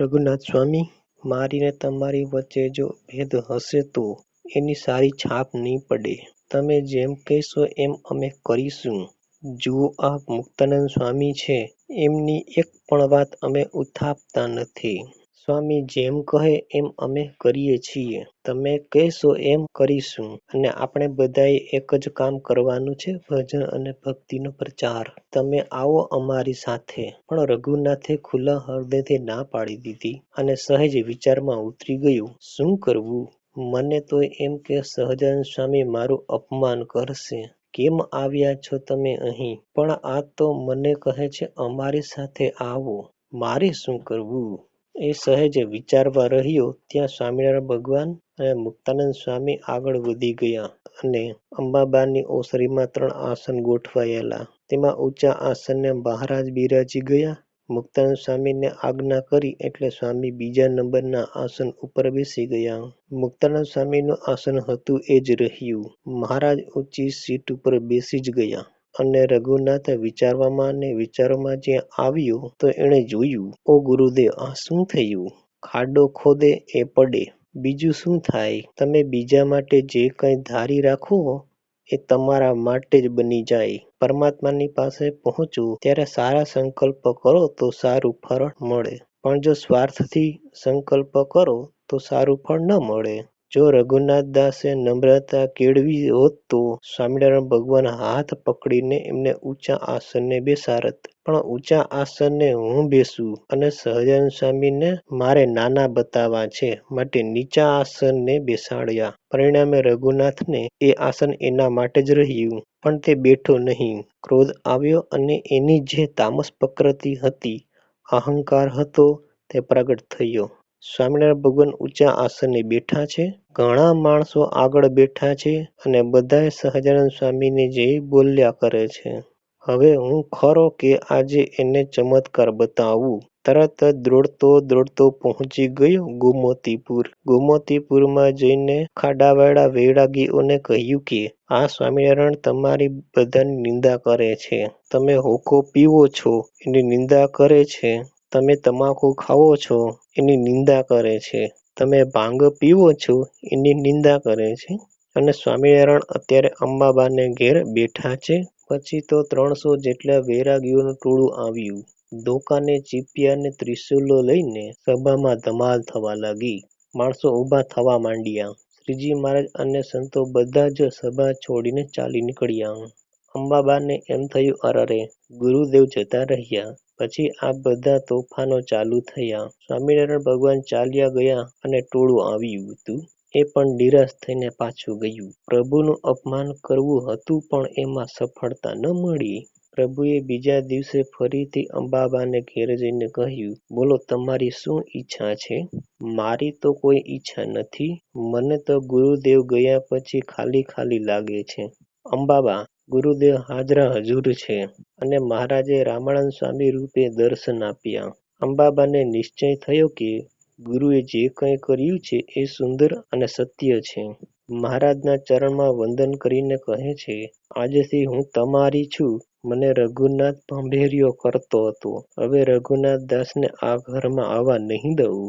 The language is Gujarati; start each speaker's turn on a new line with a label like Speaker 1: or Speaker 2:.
Speaker 1: રઘુનાથ સ્વામી મારી ને તમારી વચ્ચે જો ભેદ હશે તો એની સારી છાપ નહીં પડે. તમે જેમ કહેશો એમ અમે કરીશું. જુઓ આ મુક્તાનંદ સ્વામી છે એમની એક પણ વાત અમે ઉથાપતા નથી. સ્વામી જેમ કહે એમ અમે કરીએ છીએ. તમે કહેશો એમ કરીશું. અને આપણે બધાએ એક જ કામ કરવાનું છે, ભજન અને ભક્તિનો પ્રચાર. તમે આવો અમારી સાથે. પણ રઘુનાથે ખુલ્લા હૃદયથી ના પાડી દીધી અને સહેજ વિચારમાં ઉતરી ગયું. શું કરવું? મને તો એમ કે, સહજાનંદ સ્વામી, મારું અપમાન કરશે. કેમ આવ્યા છો તમે અહીં? પણ આ તો મને કહે છે, અમારી સાથે આવો. મારે શું કરવું? એ સહેજે વિચારવા રહ્યો, ત્યાં સ્વામિનારાયણ ભગવાન અને મુક્તાનંદ સ્વામી આગળ વધી ગયા અને અંબાબાની ઓસરીમાં ત્રણ આસન ગોઠવાયેલા. તેમાં ઊંચા આસનને મહારાજ બિરાજી ગયા. મુક્તાનંદ સ્વામીને આજ્ઞા કરી એટલે સ્વામી બીજા નંબરના આસન ઉપર બેસી ગયા. મુક્તાનંદ સ્વામીનું આસન હતું એ જ રહ્યું. મહારાજ ઊંચી સીટ ઉપર બેસી જ ગયા. અને રઘુનાથ વિચારવામાં ને વિચારોમાં જ્યાં આવ્યો તો એણે જોયું, ઓ ગુરુદેવ આ શું થયું? ખાડો ખોદે એ પડે. બીજું શું થાય? તમે બીજા માટે જે કંઈ ધારી રાખો એ તમારા માટે જ બની જાય. પરમાત્માની પાસે પહોંચો ત્યારે સારા સંકલ્પ કરો તો સારું ફળ મળે. પણ જો સ્વાર્થથી સંકલ્પ કરો તો સારું ફળ ન મળે. જો રઘુનાથદાસે નમ્રતા કેળવી હોત તો સ્વામિનારાયણ ભગવાન હાથ પકડીને એમને ઊંચા આસને બેસાડત. પણ ઊંચા આસને હું બેસું અને સહજાનંદ સ્વામીને મારે નાના બતાવવા છે માટે નીચા આસનને બેસાડ્યા. પરિણામે રઘુનાથને એ આસન એના માટે જ રહ્યું. પણ તે બેઠો નહીં. ક્રોધ આવ્યો અને એની જે તામસ પ્રકૃતિ હતી, અહંકાર હતો તે પ્રગટ થયો. સ્વામિનારાયણ ભગવાન ઊંચા આસને બેઠા છે. ઘણા માણસો આગળ બેઠા છે અને બધાએ સહજાનંદ સ્વામીને જે બોલ્યા કરે છે. હવે હું ખરો કે આજે એને ચમત્કાર બતાવું. તરત જ દોડતો દોડતો પહોંચી ગયો ગોમતીપુર. ગોમતીપુરમાં જઈને ખાડાવાળા વૈરાગીઓને કહ્યું કે, આ સ્વામિનારાયણ તમારી બધાની નિંદા કરે છે. તમે હોકો પીવો છો એની નિંદા કરે છે. તમે તમાકુ ખાઓ છો, એની નિંદા કરે છે. તમે ભાંગ પીવો છો, એની નિંદા કરે છે. અને સ્વામિનારાયણ અત્યારે અંબાબાને ઘેર બેઠા છે. પછી તો ત્રણસો જેટલા વૈરાગીઓનું ટોળું આવ્યું. ધોકાને ચીપિયા ને ત્રિશૂલો લઈને સભામાં ધમાલ થવા લાગી. માણસો ઊભા થવા માંડ્યા. શ્રીજી મહારાજ અને સંતો બધા જ સભા છોડીને ચાલી નીકળ્યા. અંબાબાને એમ થયું અરરે ગુરુદેવ જતા રહ્યા પછી આ બધા તોફાનો ચાલુ થયા. સ્વામિનારાયણ ભગવાન ચાલ્યા ગયા અને ટોળું આવ્યું હતું એ પણ નિરાશ થઈને પાછું ગયું. પ્રભુનું અપમાન કરવું હતું પણ એમાં સફળતા ન મળી. પ્રભુએ બીજા દિવસે ફરીથી અંબાબાને ઘેર જઈને કહ્યું, બોલો તમારી શું ઈચ્છા છે? મારી તો કોઈ ઈચ્છા નથી. મને તો ગુરુદેવ ગયા પછી ખાલી ખાલી લાગે છે. અંબાબા! ગુરુદેવ હાજરા હજુર છે. અને મહારાજે રામાનંદ સ્વામી રૂપે દર્શન આપ્યા. અંબાબાને નિશ્ચય થયો કે ગુરુએ જે કંઈ કર્યું છે એ સુંદર અને સત્ય છે. મહારાજના ચરણમાં વંદન કરીને કહે છે, આજથી હું તમારી છું. મને રઘુનાથ ભંભેરીઓ કરતો હતો. હવે રઘુનાથ દાસને આ ઘરમાં આવવા નહીં દઉં.